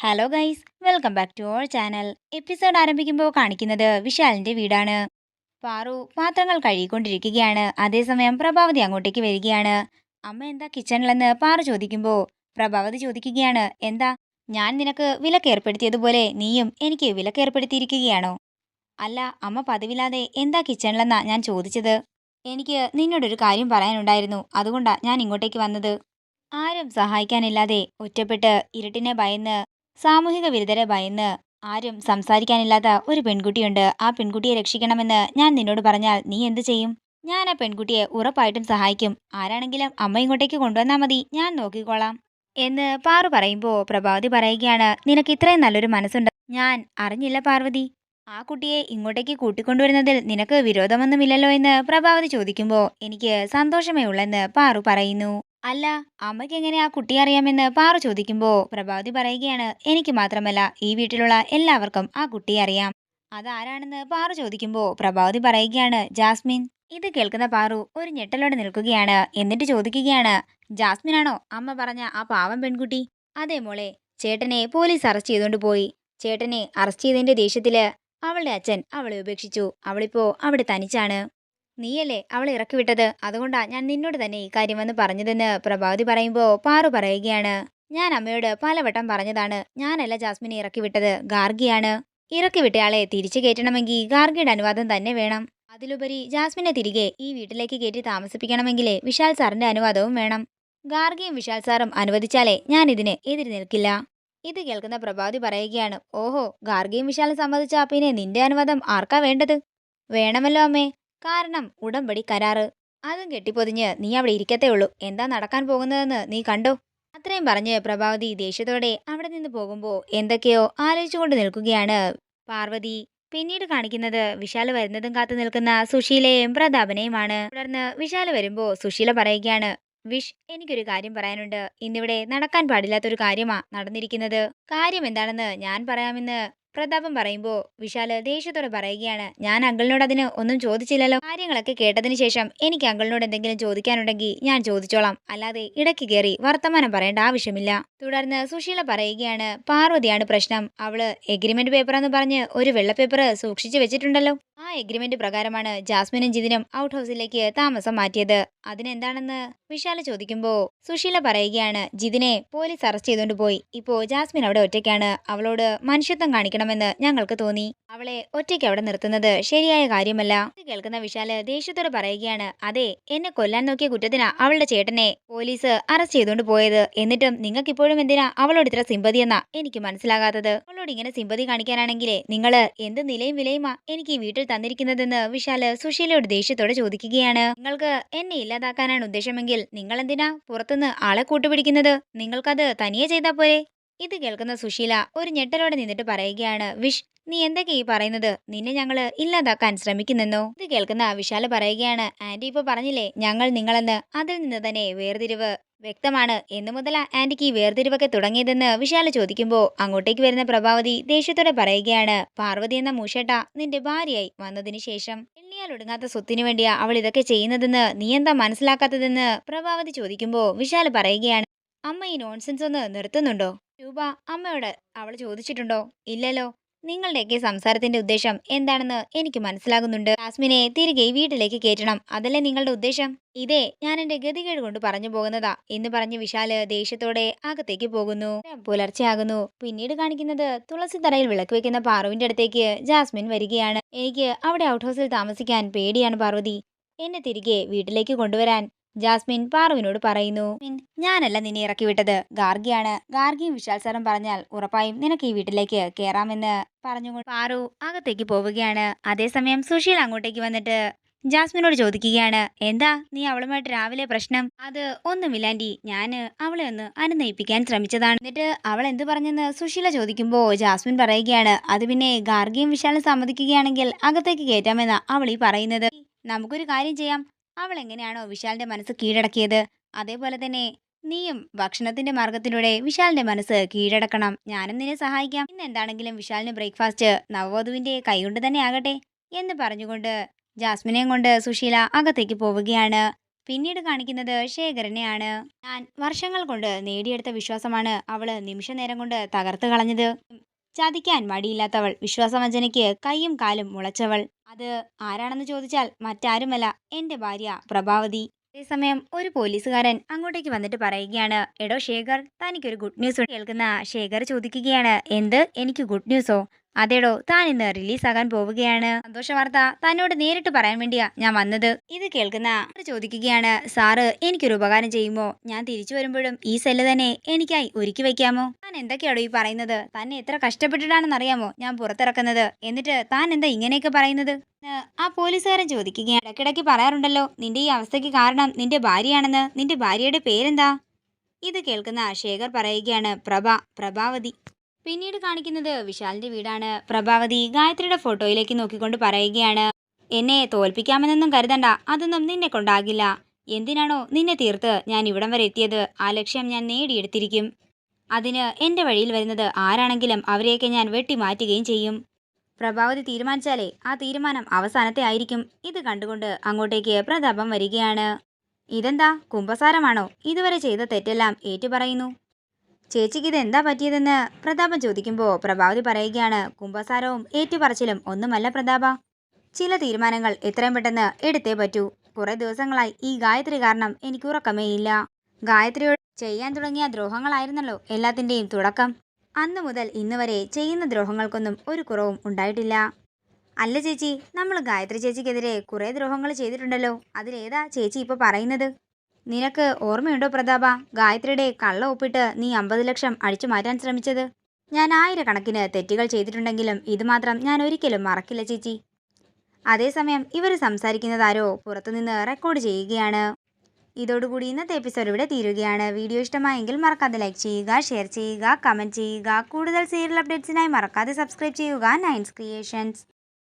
Hello guys welcome back to our channel episode ആരംഭിക്കുമ്പോൾ കാണിക്കുന്നത് വിശാലിന്റെ വീടാണ്. പാറു പാത്രങ്ങൾ കഴുകിക്കൊണ്ടിരിക്കുകയാണ്. അതേസമയം പ്രഭാവതി അങ്ങോട്ടേക്ക് വരികയാണ്. അമ്മ എന്താ കിച്ചണിലെന്ന് പാറു ചോദിക്കുമ്പോൾ പ്രഭാവതി ചോദിക്കുകയാണ് എന്താ ഞാൻ നിനക്ക് വിലക്കേർപ്പെടുത്തിയതുപോലെ നീയും എനിക്ക് വിലക്കേർപ്പെടുത്തിയിരിക്കുകയാണോ അല്ല അമ്മ പതിവില്ലാതെ എന്താ കിച്ചണിലെന്നാ ഞാൻ ചോദിച്ചത്. എനിക്ക് നിന്നോടൊരു കാര്യം പറയാനുണ്ടായിരുന്നു. അതുകൊണ്ടാ ഞാൻ ഇങ്ങോട്ടേക്ക് വന്നത്. ആരും സഹായിക്കാനില്ലാതെ ഒറ്റപ്പെട്ട് ഇരുട്ടിനെ ഭയന്ന് സാമൂഹിക വിരുദ്ധരെ ഭയന്ന് ആരും സംസാരിക്കാനില്ലാത്ത ഒരു പെൺകുട്ടിയുണ്ട്. ആ പെൺകുട്ടിയെ രക്ഷിക്കണമെന്ന് ഞാൻ നിന്നോട് പറഞ്ഞാൽ നീ എന്ത് ചെയ്യും? ഞാൻ ആ പെൺകുട്ടിയെ ഉറപ്പായിട്ടും സഹായിക്കും. ആരാണെങ്കിലും അമ്മ ഇങ്ങോട്ടേക്ക് കൊണ്ടുവന്നാൽ മതി. ഞാൻ നോക്കിക്കോളാം. എന്ന് പാറു പറയുമ്പോൾ പ്രഭാവതി പറയുകയാണ് നിനക്ക് ഇത്രയും നല്ലൊരു മനസ്സുണ്ട്. ഞാൻ അറിഞ്ഞില്ല പാർവതി. ആ കുട്ടിയെ ഇങ്ങോട്ടേക്ക് കൂട്ടിക്കൊണ്ടുവരുന്നതിൽ നിനക്ക് വിരോധമൊന്നുമില്ലല്ലോ എന്ന് പ്രഭാവതി ചോദിക്കുമ്പോൾ എനിക്ക് സന്തോഷമേ ഉള്ളെന്ന് പാറു പറയുന്നു. അല്ല അമ്മയ്ക്ക് എങ്ങനെ ആ കുട്ടിയെ അറിയാമെന്ന് പാറു ചോദിക്കുമ്പോൾ പ്രഭാവതി പറയുകയാണ് എനിക്ക് മാത്രമല്ല ഈ വീട്ടിലുള്ള എല്ലാവർക്കും ആ കുട്ടിയെ അറിയാം. അതാരാണെന്ന് പാറു ചോദിക്കുമ്പോൾ പ്രഭാവതി പറയുകയാണ് ജാസ്മിൻ. ഇത് കേൾക്കുന്ന പാറു ഒരു ഞെട്ടലോടെ നിൽക്കുകയാണ് എന്നിട്ട് ചോദിക്കുകയാണ് ജാസ്മിനാണോ അമ്മ പറഞ്ഞ ആ പാവം പെൺകുട്ടി? അതെ മോളെ ചേട്ടനെ പോലീസ് അറസ്റ്റ് ചെയ്തുകൊണ്ട് പോയി. ചേട്ടനെ അറസ്റ്റ് ചെയ്തതിന്റെ ദേഷ്യത്തിൽ അവളുടെ അച്ഛൻ അവളെ ഉപേക്ഷിച്ചു. അവളിപ്പോ അവിടെ തനിച്ചാണ്. നീയല്ലേ അവളെ ഇറക്കി വിട്ടത് അതുകൊണ്ടാ ഞാൻ നിന്നോട് തന്നെ ഈ കാര്യം വന്ന് പറഞ്ഞതെന്ന് പ്രഭാവതി പറയുമ്പോൾ പാറു പറയുകയാണ്. ഞാൻ അമ്മയോട് പലവട്ടം പറഞ്ഞതാണ്. ഞാനല്ല ജാസ്മിനെ ഇറക്കി വിട്ടത് ഗാർഗിയാണ്. ഇറക്കി വിട്ടയാളെ തിരിച്ചു കയറ്റണമെങ്കിൽ ഗാർഗിയുടെ അനുവാദം തന്നെ വേണം. അതിലുപരി ജാസ്മിനെ തിരികെ ഈ വീട്ടിലേക്ക് കയറ്റി താമസിപ്പിക്കണമെങ്കിലേ വിശാൽ സാറിന്റെ അനുവാദവും വേണം. ഗാർഗിയും വിശാൽ സാറും അനുവദിച്ചാലേ ഞാൻ ഇതിന് എതിര് നിൽക്കില്ല. ഇത് കേൾക്കുന്ന പ്രഭാവതി പറയുകയാണ്. ഓഹോ ഗാർഗിയും വിശാലും സമ്മതിച്ചാ പിന്നെ നിന്റെ അനുവാദം ആർക്കാ വേണ്ടത്? വേണമല്ലോ അമ്മേ. കാരണം ഉടമ്പടി കരാറ്. അതും കെട്ടിപ്പൊതിഞ്ഞ് നീ അവിടെ ഇരിക്കത്തേ ഉള്ളൂ. എന്താ നടക്കാൻ പോകുന്നതെന്ന് നീ കണ്ടോ? അത്രയും പറഞ്ഞ് പ്രഭാവതി ദേഷ്യത്തോടെ അവിടെ നിന്ന് പോകുമ്പോൾ എന്തൊക്കെയോ ആലോചിച്ചുകൊണ്ട് നിൽക്കുകയാണ് പാർവതി. പിന്നീട് കാണിക്കുന്നത് വിശാൽ വരുന്നതും കാത്തു നിൽക്കുന്ന സുശീലയും പ്രതാപനെയുമാണ്. തുടർന്ന് വിശാൽ വരുമ്പോൾ സുശീല പറയുകയാണ് വിഷ് എനിക്കൊരു കാര്യം പറയാനുണ്ട്. ഇന്നിവിടെ നടക്കാൻ പാടില്ലാത്തൊരു കാര്യമാ നടന്നിരിക്കുന്നത്. കാര്യം എന്താണെന്ന് ഞാൻ പറയാമെന്ന് പ്രതാപം പറയുമ്പോൾ വിശാൽ ദേഷ്യത്തോടെ പറയുകയാണ്. ഞാൻ അങ്കിളിനോട് അതിന് ഒന്നും ചോദിച്ചില്ലല്ലോ. കാര്യങ്ങളൊക്കെ കേട്ടതിന് ശേഷം എനിക്ക് അങ്കിളിനോട് എന്തെങ്കിലും ചോദിക്കാനുണ്ടെങ്കിൽ ഞാൻ ചോദിച്ചോളാം. അല്ലാതെ ഇടയ്ക്ക് കയറി വർത്തമാനം പറയേണ്ട ആവശ്യമില്ല. തുടർന്ന് സുശീല പറയുകയാണ് പാർവതിയാണ് പ്രശ്നം. അവൾ എഗ്രിമെന്റ് പേപ്പർ എന്ന് പറഞ്ഞ് ഒരു വെള്ള പേപ്പർ സൂക്ഷിച്ചു വെച്ചിട്ടുണ്ടല്ലോ. ആ എഗ്രിമെന്റ് പ്രകാരമാണ് ജാസ്മിനും ജിതിനും ഔട്ട് ഹൗസിലേക്ക് താമസം മാറ്റിയത്. അതിനെന്താണെന്ന്? വിശാല ചോദിക്കുമ്പോൾ സുശീല പറയുകയാണ് ജിതിനെ പോലീസ് അറസ്റ്റ് ചെയ്തുകൊണ്ട് പോയി. ഇപ്പോ ജാസ്മിൻ അവിടെ ഒറ്റയ്ക്കാണ്. അവളോട് മനുഷ്യത്വം കാണിക്കണമെന്ന് ഞങ്ങൾക്ക് തോന്നി. അവളെ ഒറ്റയ്ക്ക് അവിടെ നിർത്തുന്നത് ശരിയായ കാര്യമല്ല. കേൾക്കുന്ന വിശാൽ ദേഷ്യത്തോട് പറയുകയാണ് അതെ എന്നെ കൊല്ലാൻ നോക്കിയ കുറ്റത്തിനാ അവളുടെ ചേട്ടനെ പോലീസ് അറസ്റ്റ് ചെയ്തുകൊണ്ട് പോയത്. എന്നിട്ടും നിങ്ങൾക്ക് ഇപ്പോഴും എന്തിനാ അവളോട് ഇത്ര സിമ്പതി എന്നാ എനിക്ക് മനസ്സിലാകാത്തത്? അവളോട് ഇങ്ങനെ സിമ്പതി കാണിക്കാനാണെങ്കിലേ നിങ്ങൾ എന്ത് നിലയും വിലയുമാ എനിക്ക് ഈ വീട്ടിൽ തന്നിരിക്കുന്നതെന്ന് വിശാൽ സുശീലയോട് ദേഷ്യത്തോടെ ചോദിക്കുകയാണ്. നിങ്ങൾക്ക് എന്നെ ഇല്ലാതാക്കാനാണ് ഉദ്ദേശമെങ്കിൽ നിങ്ങൾ എന്തിനാ പുറത്തുനിന്ന് ആളെ കൂട്ടുപിടിക്കുന്നത്? നിങ്ങൾക്കത് തനിയെ ചെയ്താൽ പോരെ? ഇത് കേൾക്കുന്ന സുശീല ഒരു ഞെട്ടലോടെ നിന്നിട്ട് പറയുകയാണ് വിഷ് നീ എന്തൊക്കെ ഈ പറയുന്നത്? നിന്നെ ഞങ്ങൾ ഇല്ലാതാക്കാൻ ശ്രമിക്കുന്നെന്നോ? ഇത് കേൾക്കുന്ന വിശാല പറയുകയാണ് ആന്റി ഇപ്പൊ പറഞ്ഞില്ലേ ഞങ്ങൾ നിങ്ങളെന്ന്. അതിൽ നിന്ന് തന്നെ വേർതിരിവ് വ്യക്തമാണ്. എന്നു മുതല ആന്റിക്ക് ഈ വേർതിരിവൊക്കെ തുടങ്ങിയതെന്ന് വിശാല ചോദിക്കുമ്പോൾ അങ്ങോട്ടേക്ക് വരുന്ന പ്രഭാവതി ദേഷ്യത്തോടെ പറയുകയാണ് പാർവതി എന്ന മൂഷേട്ട നിന്റെ ഭാര്യയായി വന്നതിന് ശേഷം എണ്ണിയാൽ ഒടുങ്ങാത്ത സ്വത്തിനു വേണ്ടിയാ അവൾ ഇതൊക്കെ ചെയ്യുന്നതെന്ന് നീ എന്താ മനസ്സിലാക്കാത്തതെന്ന് പ്രഭാവതി ചോദിക്കുമ്പോൾ വിശാല പറയുകയാണ് അമ്മ ഈ നോൺസെൻസ് ഒന്ന് നിർത്തുന്നുണ്ടോ? രൂപ അമ്മയോട് അവൾ ചോദിച്ചിട്ടുണ്ടോ? ഇല്ലല്ലോ. നിങ്ങളുടെയൊക്കെ സംസാരത്തിന്റെ ഉദ്ദേശം എന്താണെന്ന് എനിക്ക് മനസ്സിലാകുന്നുണ്ട്. ജാസ്മിനെ തിരികെ വീട്ടിലേക്ക് കയറ്റണം. അതല്ലേ നിങ്ങളുടെ ഉദ്ദേശം? ഇതേ ഞാൻ എന്റെ ഗതികേട് കൊണ്ട് പറഞ്ഞു പോകുന്നതാ എന്ന് പറഞ്ഞ് വിശാൽ ദേഷ്യത്തോടെ അകത്തേക്ക് പോകുന്നു. പുലർച്ചെയാകുന്നു. പിന്നീട് കാണിക്കുന്നത് തുളസി തറയിൽ വിളക്ക് വെക്കുന്ന പാറുവിന്റെ അടുത്തേക്ക് ജാസ്മിൻ വരികയാണ്. എനിക്ക് അവിടെ ഔട്ട് ഹൗസിൽ താമസിക്കാൻ പേടിയാണ് പാർവതി. എന്നെ തിരികെ വീട്ടിലേക്ക് കൊണ്ടുവരാൻ ജാസ്മിൻ പാറുവിനോട് പറയുന്നു "മിൻ, ഞാനല്ല നിന്നെ ഇറക്കി വിട്ടത്. ഗാർഗിയാണ്. ഗാർഗിയും വിശാൽ സാറും പറഞ്ഞാൽ ഉറപ്പായും നിനക്ക് ഈ വീട്ടിലേക്ക് കയറാമെന്ന് പറഞ്ഞു പാറു അകത്തേക്ക് പോവുകയാണ്. അതേസമയം സുശീൽ അങ്ങോട്ടേക്ക് വന്നിട്ട് ജാസ്മിനോട് ചോദിക്കുകയാണ് എന്താ നീ അവളുമായിട്ട് രാവിലെ പ്രശ്നം? അത് ഒന്നുമില്ല ആന്റി. ഞാൻ അവളെ ഒന്ന് അനുനയിപ്പിക്കാൻ ശ്രമിച്ചതാണ്. എന്നിട്ട് അവൾ എന്ത് പറഞ്ഞെന്ന് സുശീല ചോദിക്കുമ്പോൾ ജാസ്മിൻ പറയുകയാണ് അത് പിന്നെ ഗാർഗിയും വിശാലും സമ്മതിക്കുകയാണെങ്കിൽ അകത്തേക്ക് കയറ്റാമെന്നാ അവൾ ഈ പറയുന്നത്. നമുക്കൊരു കാര്യം ചെയ്യാം. അവൾ എങ്ങനെയാണോ വിശാലിന്റെ മനസ്സ് കീഴടക്കിയത്? അതേപോലെ തന്നെ നീയും ഭക്ഷണത്തിന്റെ മാർഗത്തിലൂടെ വിശാലിന്റെ മനസ്സ് കീഴടക്കണം. ഞാനും നിന്നെ സഹായിക്കാം. ഇന്ന് എന്താണെങ്കിലും വിശാലിന് ബ്രേക്ക്ഫാസ്റ്റ് നവവധുവിന്റെ കൈകൊണ്ട് തന്നെ ആകട്ടെ എന്ന് പറഞ്ഞുകൊണ്ട് ജാസ്മിനെയും കൊണ്ട് സുശീല അകത്തേക്ക് പോവുകയാണ്. പിന്നീട് കാണിക്കുന്നത് ശേഖരനെയാണ്. ഞാൻ വർഷങ്ങൾ കൊണ്ട് നേടിയെടുത്ത വിശ്വാസമാണ് അവൾ നിമിഷ നേരം കൊണ്ട് തകർത്ത് കളഞ്ഞത്. ചതിക്കാൻ മടിയില്ലാത്തവൾ. വിശ്വാസവഞ്ചനയ്ക്ക് കൈയും കാലും മുളച്ചവൾ. അത് ആരാണെന്ന് ചോദിച്ചാൽ മറ്റാരുമല്ല എന്റെ ഭാര്യ പ്രഭാവതി. അതേസമയം ഒരു പോലീസുകാരൻ അങ്ങോട്ടേക്ക് വന്നിട്ട് പറയുകയാണ് എടോ ശേഖർ തനിക്കൊരു ഗുഡ് ന്യൂസ് കേൾക്കുന്ന ശേഖർ ചോദിക്കുകയാണ് എന്ത്? എനിക്ക് ഗുഡ് ന്യൂസോ അതേടോ താൻ ഇന്ന് റിലീസാകാൻ പോവുകയാണ്. സന്തോഷ വാർത്ത തന്നോട് നേരിട്ട് പറയാൻ വേണ്ടിയാ ഞാൻ വന്നത്. ഇത് കേൾക്കുന്ന ചോദിക്കുകയാണ് സാറ് എനിക്കൊരു ഉപകാരം ചെയ്യുമോ? ഞാൻ തിരിച്ചു വരുമ്പോഴും ഈ സെല്ല് തന്നെ എനിക്കായി ഒരുക്കി വെക്കാമോ? താൻ എന്തൊക്കെയാടോ ഈ പറയുന്നത്? തന്നെ എത്ര കഷ്ടപ്പെട്ടിട്ടാണെന്നറിയാമോ ഞാൻ പുറത്തിറക്കുന്നത്? എന്നിട്ട് താൻ എന്താ ഇങ്ങനെയൊക്കെ പറയുന്നത്? ആ പോലീസുകാരൻ ചോദിക്കുകയാണ്. ഇടയ്ക്കിടയ്ക്ക് പറയാറുണ്ടല്ലോ നിന്റെ ഈ അവസ്ഥയ്ക്ക് കാരണം നിന്റെ ഭാര്യയാണെന്ന്. നിന്റെ ഭാര്യയുടെ പേരെന്താ? ഇത് കേൾക്കുന്ന ശേഖർ പറയുകയാണ് പ്രഭ പ്രഭാവതി. പിന്നീട് കാണിക്കുന്നത് വിശാലിന്റെ വീടാണ്. പ്രഭാവതി ഗായത്രിയുടെ ഫോട്ടോയിലേക്ക് നോക്കിക്കൊണ്ട് പറയുകയാണ് എന്നെ തോൽപ്പിക്കാമെന്നൊന്നും കരുതണ്ട. അതൊന്നും നിന്നെ കൊണ്ടാകില്ല. എന്തിനാണോ നിന്നെ തീർത്ത് ഞാൻ ഇവിടം വരെ എത്തിയത്? ആ ലക്ഷ്യം ഞാൻ നേടിയെടുത്തിരിക്കും. അതിന് എന്റെ വഴിയിൽ വരുന്നത് ആരാണെങ്കിലും അവരെയൊക്കെ ഞാൻ വെട്ടിമാറ്റുകയും ചെയ്യും. പ്രഭാവതി തീരുമാനിച്ചാലേ ആ തീരുമാനം അവസാനത്തെ ആയിരിക്കും. ഇത് കണ്ടുകൊണ്ട് അങ്ങോട്ടേക്ക് പ്രതാപം വരികയാണ്. ഇതെന്താ? കുംഭസാരമാണോ? ഇതുവരെ ചെയ്ത തെറ്റെല്ലാം ഏറ്റുപറയുന്നു ചേച്ചിക്ക് ഇത് എന്താ പറ്റിയതെന്ന് പ്രതാപം ചോദിക്കുമ്പോൾ പ്രഭാവതി പറയുകയാണ് കുംഭസാരവും ഏറ്റുപറച്ചിലും ഒന്നുമല്ല പ്രതാപ. ചില തീരുമാനങ്ങൾ എത്രയും പെട്ടെന്ന് എടുത്തേ പറ്റൂ. കുറെ ദിവസങ്ങളായി ഈ ഗായത്രി കാരണം എനിക്ക് ഉറക്കമേ ഇല്ല. ഗായത്രിയോട് ചെയ്യാൻ തുടങ്ങിയ ദ്രോഹങ്ങളായിരുന്നല്ലോ എല്ലാത്തിന്റെയും തുടക്കം. അന്ന് മുതൽ ഇന്ന് വരെ ചെയ്യുന്ന ദ്രോഹങ്ങൾക്കൊന്നും ഒരു കുറവും ഉണ്ടായിട്ടില്ല. അല്ല ചേച്ചി നമ്മൾ ഗായത്രി ചേച്ചിക്കെതിരെ കുറേ ദ്രോഹങ്ങൾ ചെയ്തിട്ടുണ്ടല്ലോ. അതിലേതാ ചേച്ചി ഇപ്പോൾ പറയുന്നത്? നിനക്ക് ഓർമ്മയുണ്ടോ പ്രതാപ? ഗായത്രിയുടെ കള്ള ഒപ്പിട്ട് നീ അമ്പത് ലക്ഷം അടിച്ചു മാറ്റാൻ ശ്രമിച്ചത്. ഞാൻ ആയിരക്കണക്കിന് തെറ്റുകൾ ചെയ്തിട്ടുണ്ടെങ്കിലും ഇതുമാത്രം ഞാൻ ഒരിക്കലും മറക്കില്ല ചേച്ചി. അതേസമയം ഇവർ സംസാരിക്കുന്നതാരോ പുറത്തുനിന്ന് റെക്കോർഡ് ചെയ്യുകയാണ്. ഇതോടുകൂടി ഇന്നത്തെ എപ്പിസോഡ് ഇവിടെ തീരുകയാണ്. വീഡിയോ ഇഷ്ടമായെങ്കിൽ മറക്കാതെ ലൈക്ക് ചെയ്യുക ഷെയർ ചെയ്യുക കമന്റ് ചെയ്യുക. കൂടുതൽ സീരിയൽ അപ്ഡേറ്റ്സിനായി മറക്കാതെ സബ്സ്ക്രൈബ് ചെയ്യുക. നയൻസ് ക്രിയേഷൻസ്.